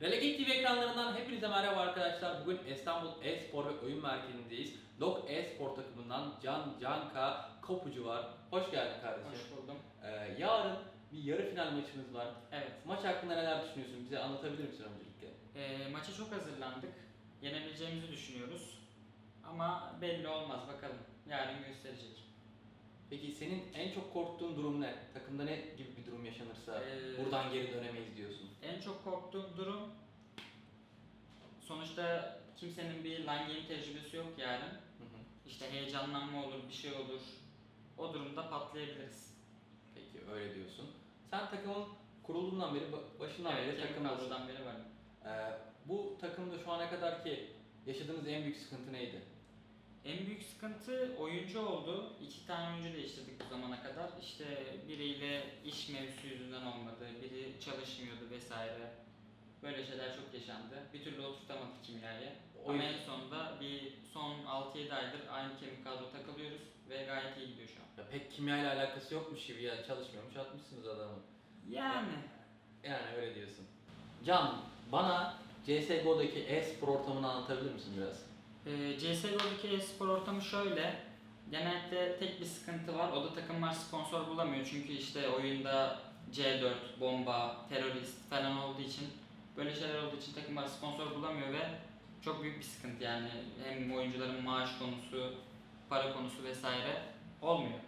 Relegate TV ekranlarından hepinize merhaba arkadaşlar. Bugün İstanbul E-Spor ve Oyun Merkezi'ndeyiz. Lok E-Spor takımından Can Canka Kopucu var. Hoş geldin kardeşim. Hoş buldum. Ee, yarın bir yarı final maçımız var. Evet. Maç hakkında neler düşünüyorsun? Bize anlatabilir misin öncelikle? E, maça çok hazırlandık. Yenebileceğimizi düşünüyoruz. Ama belli olmaz bakalım. Yarın gösterecek. Peki senin en çok korktuğun durum ne? Takımda ne gibi bir durum yaşanırsa Ee, buradan geri dönemeyiz diyorsun. En çok korktuğum durum sonuçta kimsenin bir line game tecrübesi yok yarın. Hı hı. İşte heyecanlanma olur, bir şey olur. O durumda patlayabiliriz. Peki öyle diyorsun. Sen takımın kurulduğundan beri, ba- başından evet, beri kadrodan beri varım. Ee, bu takımda şu ana kadar ki yaşadığınız en büyük sıkıntı neydi? En büyük sıkıntı oyuncu oldu. İki tane oyuncu değiştirdik bu zamana kadar. İşte biriyle iş mevzusu yüzünden olmadı, biri çalışmıyordu vesaire. Böyle şeyler çok yaşandı. Bir türlü oturtamadık kimyayı. O Ama en sonunda bir son 6-7 aydır aynı kemik kadro takılıyoruz ve gayet iyi gidiyor şu an. Ya pek kimya ile alakası yokmuş gibi ya çalışmıyormuş atmışsınız adamı. Yani Yani öyle diyorsun. Can, bana CSGO'daki e-spor ortamını anlatabilir misin biraz? e, CSGO'daki e-spor ortamı şöyle. Genellikle tek bir sıkıntı var. O da takımlar sponsor bulamıyor. Çünkü işte oyunda C4, bomba, terörist falan olduğu için böyle şeyler olduğu için takımlar sponsor bulamıyor ve çok büyük bir sıkıntı yani. Hem oyuncuların maaş konusu, para konusu vesaire olmuyor.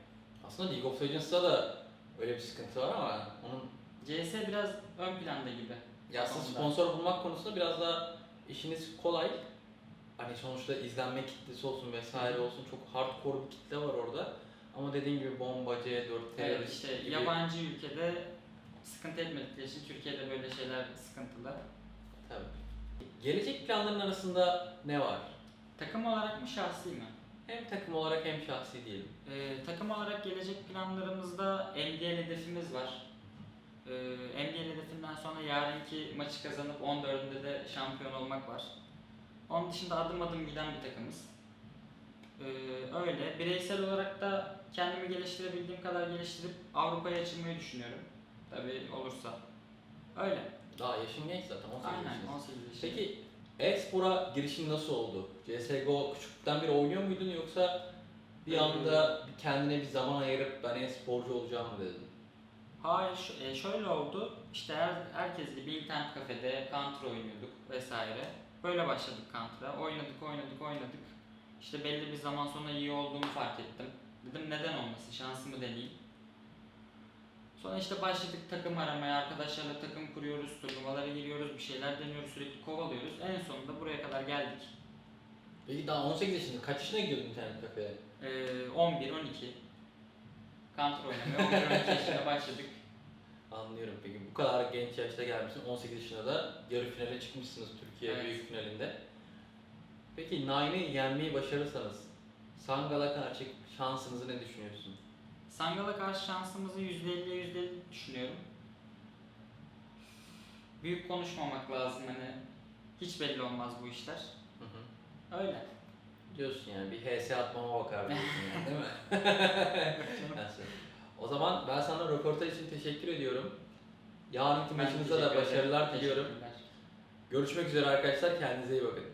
Aslında League of Legends'ta da öyle bir sıkıntı var ama onun CS biraz ön planda gibi. ya aslında sponsor bulmak konusunda biraz daha işiniz kolay. Hani sonuçta izlenme kitlesi olsun vesaire olsun çok hardcore bir kitle var orada. Ama dediğin gibi bomba, C4, Evet terörist işte gibi yabancı ülkede sıkıntı etmedikleri için Türkiye'de böyle şeyler sıkıntılı. Tabii. Gelecek planların arasında ne var? Takım olarak mı şahsi mi? Hem takım olarak hem şahsi diyelim. Ee, takım olarak gelecek planlarımızda MDL hedefimiz var. Ee, MDL hedefinden sonra yarınki maçı kazanıp 14'ünde de şampiyon olmak var. Onun dışında adım adım giden bir takımız. Ee, öyle. Bireysel olarak da kendimi geliştirebildiğim kadar geliştirip Avrupa'ya açılmayı düşünüyorum. Tabii olursa. Öyle. Daha yaşın genç zaten 18 Aynen yaşındasın. 18 yaşındayım. Peki e-spora girişin nasıl oldu? CSGO küçükten beri oynuyor muydun yoksa bir Ee, anda kendine bir zaman ayırıp ben e-sporcu olacağım mı dedin? Hayır, ş- e, şöyle oldu. İşte her, herkes gibi internet kafede Counter oynuyorduk vesaire. Böyle başladık Counter'a. Oynadık, oynadık, oynadık. İşte belli bir zaman sonra iyi olduğumu fark ettim. Dedim neden olmasın, şansımı deneyeyim. Sonra işte başladık takım aramaya, arkadaşlarla takım kuruyoruz, turnuvalara giriyoruz, bir şeyler deniyoruz, sürekli kovalıyoruz. En sonunda buraya kadar geldik. Peki daha 18 yaşında kaç yaşına gidiyordun internet kafeye? Ee, 11, 12. Counter oynamaya 11, 12 yaşında başladık. Anlıyorum peki bu kadar genç yaşta gelmişsin 18 yaşında da yarı finale çıkmışsınız Türkiye Evet. büyük finalinde. Peki Nine'i yenmeyi başarırsanız Sangal'a karşı şansınızı ne düşünüyorsun? Sangal'a karşı şansımızı %50'ye %50 düşünüyorum. Büyük konuşmamak lazım hani. Hiç belli olmaz bu işler. Hı hı. Öyle. Diyorsun yani bir HS atmama bakar diyorsun yani değil mi? Nasıl? O zaman ben sana röportaj için teşekkür ediyorum. Yarınki Ben maçınızda da başarılar diliyorum. Görüşmek üzere arkadaşlar. Kendinize iyi bakın.